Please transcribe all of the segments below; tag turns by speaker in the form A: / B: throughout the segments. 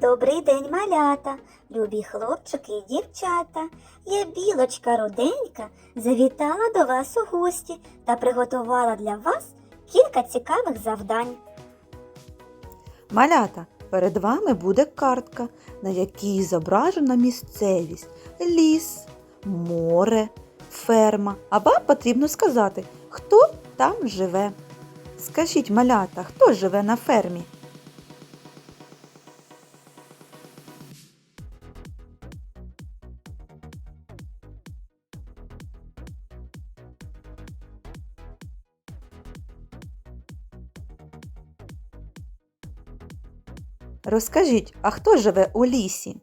A: Добрий день, малята, любі хлопчики і дівчата. Я білочка руденька завітала до вас у гості та приготувала для вас кілька цікавих завдань.
B: Малята, перед вами буде картка, на якій зображена місцевість, ліс, море, ферма. А вам потрібно сказати, хто там живе. Скажіть, малята, хто живе на фермі? Розкажіть, а хто живе у лісі?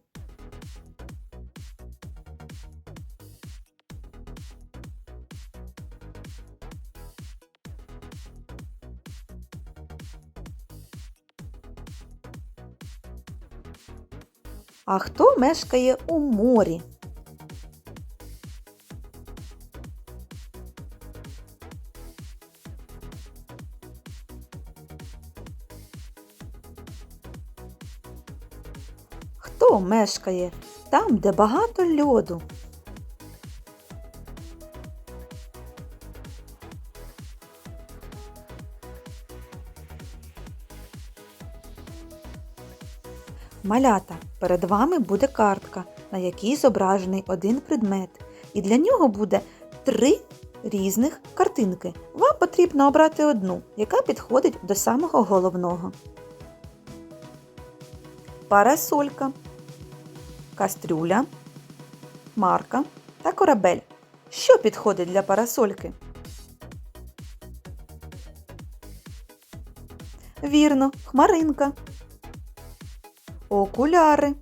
B: А хто мешкає у морі? Хто мешкає там, де багато льоду? Малята, перед вами буде картка, на якій зображений один предмет. І для нього буде три різних картинки. Вам потрібно обрати одну, яка підходить до самого головного. Парасолька, кастрюля, марка та корабель. Що підходить для парасольки? Вірно, хмаринка. Окуляри,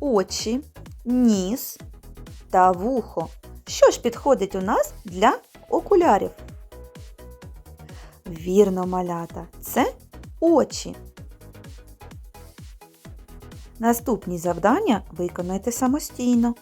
B: очі, ніс та вухо. Що ж підходить у нас для окулярів? Вірно, малята, це очі. Наступні завдання виконайте самостійно.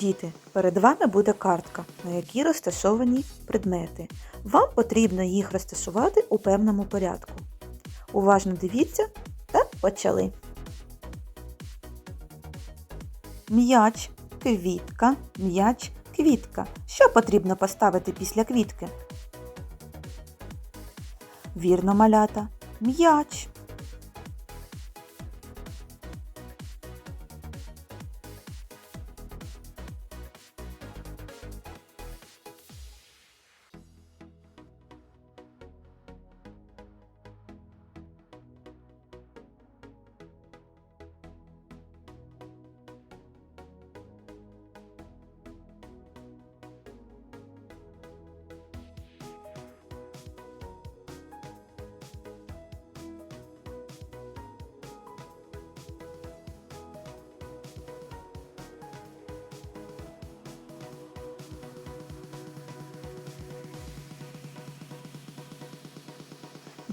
B: Діти, перед вами буде картка, на якій розташовані предмети. Вам потрібно їх розташувати у певному порядку. Уважно дивіться та почали. М'яч, квітка, м'яч, квітка. Що потрібно поставити після квітки? Вірно, малята. М'яч.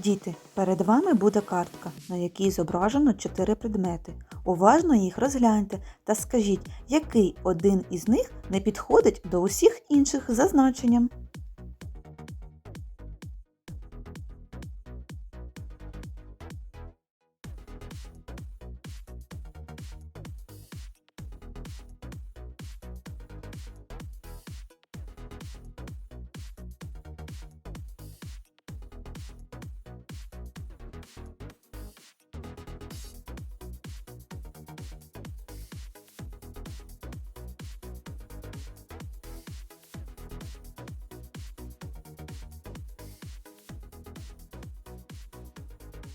B: Діти, перед вами буде картка, на якій зображено чотири предмети. Уважно їх розгляньте та скажіть, який один із них не підходить до усіх інших за значенням.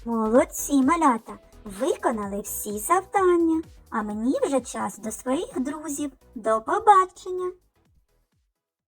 A: Молодці, малята, виконали всі завдання, а мені вже час до своїх друзів. До побачення!